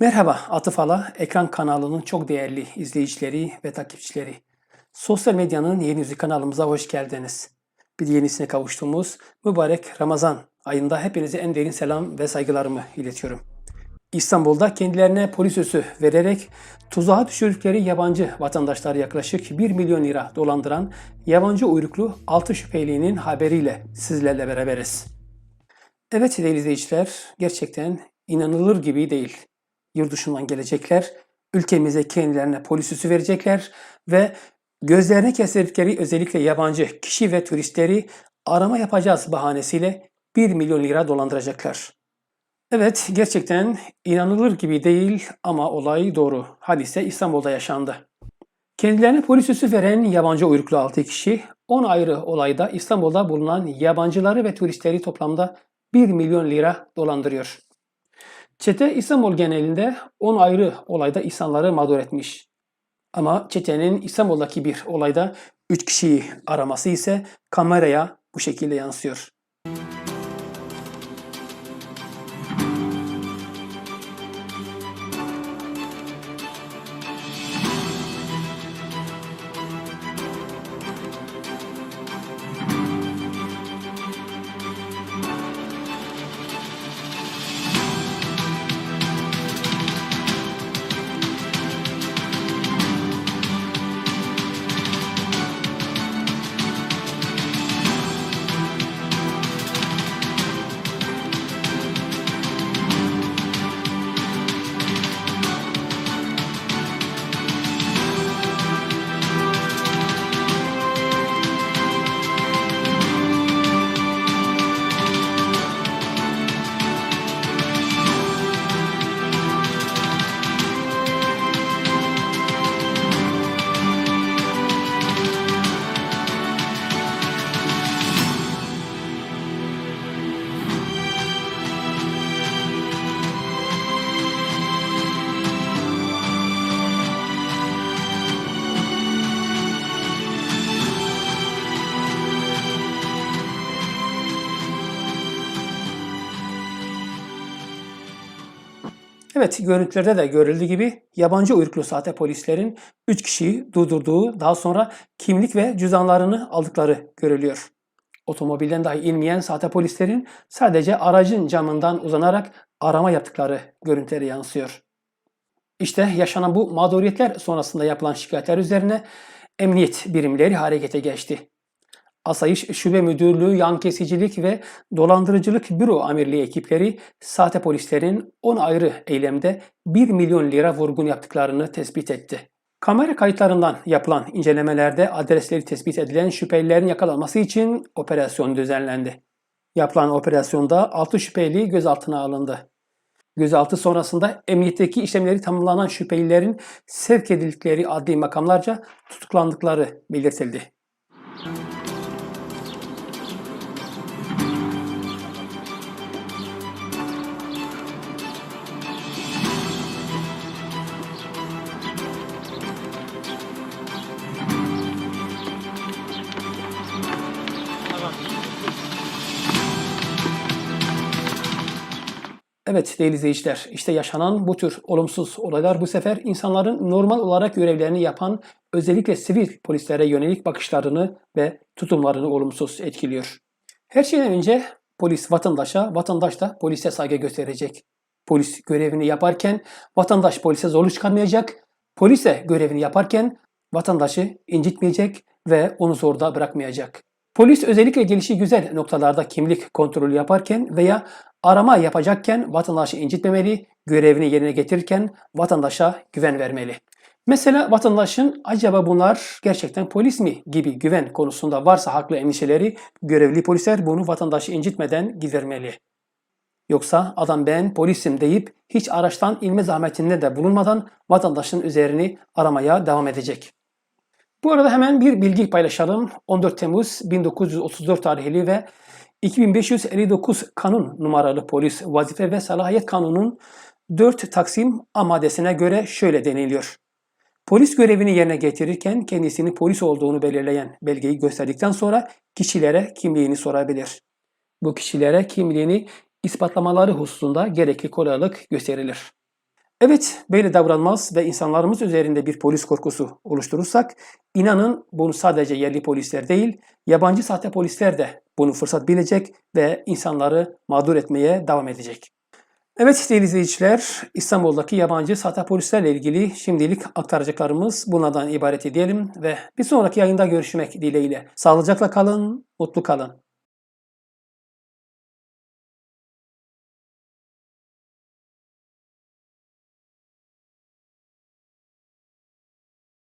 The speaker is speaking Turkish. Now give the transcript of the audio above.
Merhaba Atıf Ala, ekran kanalının çok değerli izleyicileri ve takipçileri. Sosyal medyanın yeni yüzü kanalımıza hoş geldiniz. Bir yenisine kavuştuğumuz mübarek Ramazan ayında hepinize en derin selam ve saygılarımı iletiyorum. İstanbul'da kendilerine polis üssü vererek tuzağa düşürdükleri yabancı vatandaşları yaklaşık 1 milyon lira dolandıran yabancı uyruklu 6 şüphelinin haberiyle sizlerle beraberiz. Evet değerli izleyiciler, gerçekten inanılır gibi değil. Yurt dışından gelecekler, ülkemize kendilerine polis üssü verecekler ve gözlerine kestirdikleri özellikle yabancı kişi ve turistleri arama yapacağız bahanesiyle 1 milyon lira dolandıracaklar. Evet, gerçekten inanılır gibi değil ama olay doğru. Hadise İstanbul'da yaşandı. Kendilerine polis üssü veren yabancı uyruklu 6 kişi 10 ayrı olayda İstanbul'da bulunan yabancıları ve turistleri toplamda 1 milyon lira dolandırıyor. Çete İstanbul genelinde 10 ayrı olayda insanları mağdur etmiş. Ama çetenin İstanbul'daki bir olayda 3 kişiyi araması ise kameraya bu şekilde yansıyor. Evet, görüntülerde de görüldüğü gibi yabancı uyruklu sahte polislerin 3 kişiyi durdurduğu, daha sonra kimlik ve cüzdanlarını aldıkları görülüyor. Otomobilden dahi inmeyen sahte polislerin sadece aracın camından uzanarak arama yaptıkları görüntülere yansıyor. İşte yaşanan bu mağduriyetler sonrasında yapılan şikayetler üzerine emniyet birimleri harekete geçti. Asayiş Şube Müdürlüğü, Yan Kesicilik ve Dolandırıcılık Büro Amirliği ekipleri sahte polislerin 10 ayrı eylemde 1 milyon lira vurgun yaptıklarını tespit etti. Kamera kayıtlarından yapılan incelemelerde adresleri tespit edilen şüphelilerin yakalanması için operasyon düzenlendi. Yapılan operasyonda 6 şüpheli gözaltına alındı. Gözaltı sonrasında emniyetteki işlemleri tamamlanan şüphelilerin sevk edildikleri adli makamlarca tutuklandıkları belirtildi. Evet değerli izleyiciler, işte yaşanan bu tür olumsuz olaylar bu sefer insanların normal olarak görevlerini yapan özellikle sivil polislere yönelik bakışlarını ve tutumlarını olumsuz etkiliyor. Her şeyden önce polis vatandaşa, vatandaş da polise saygı gösterecek. Polis görevini yaparken vatandaş polise zorluk çıkarmayacak, polis de görevini yaparken vatandaşı incitmeyecek ve onu zorda bırakmayacak. Polis özellikle gelişi güzel noktalarda kimlik kontrolü yaparken veya arama yapacakken vatandaşı incitmemeli, görevini yerine getirirken vatandaşa güven vermeli. Mesela vatandaşın acaba bunlar gerçekten polis mi gibi güven konusunda varsa haklı endişeleri görevli polisler bunu vatandaşı incitmeden gidermeli. Yoksa adam ben polisim deyip hiç araçtan inme zahmetinde de bulunmadan vatandaşın üzerini aramaya devam edecek. Bu arada hemen bir bilgi paylaşalım. 14 Temmuz 1934 tarihli ve 2559 kanun numaralı polis vazife ve salahiyet kanunun 4 Taksim A maddesine göre şöyle deniliyor. Polis görevini yerine getirirken kendisinin polis olduğunu belirleyen belgeyi gösterdikten sonra kişilere kimliğini sorabilir. Bu kişilere kimliğini ispatlamaları hususunda gerekli kolaylık gösterilir. Evet, böyle davranmaz ve insanlarımız üzerinde bir polis korkusu oluşturursak, inanın bunu sadece yerli polisler değil, yabancı sahte polisler de bunu fırsat bilecek ve insanları mağdur etmeye devam edecek. Evet değerli izleyiciler, İstanbul'daki yabancı sahte polislerle ilgili şimdilik aktaracaklarımız bunlardan ibaret diyelim ve bir sonraki yayında görüşmek dileğiyle. Sağlıcakla kalın, mutlu kalın.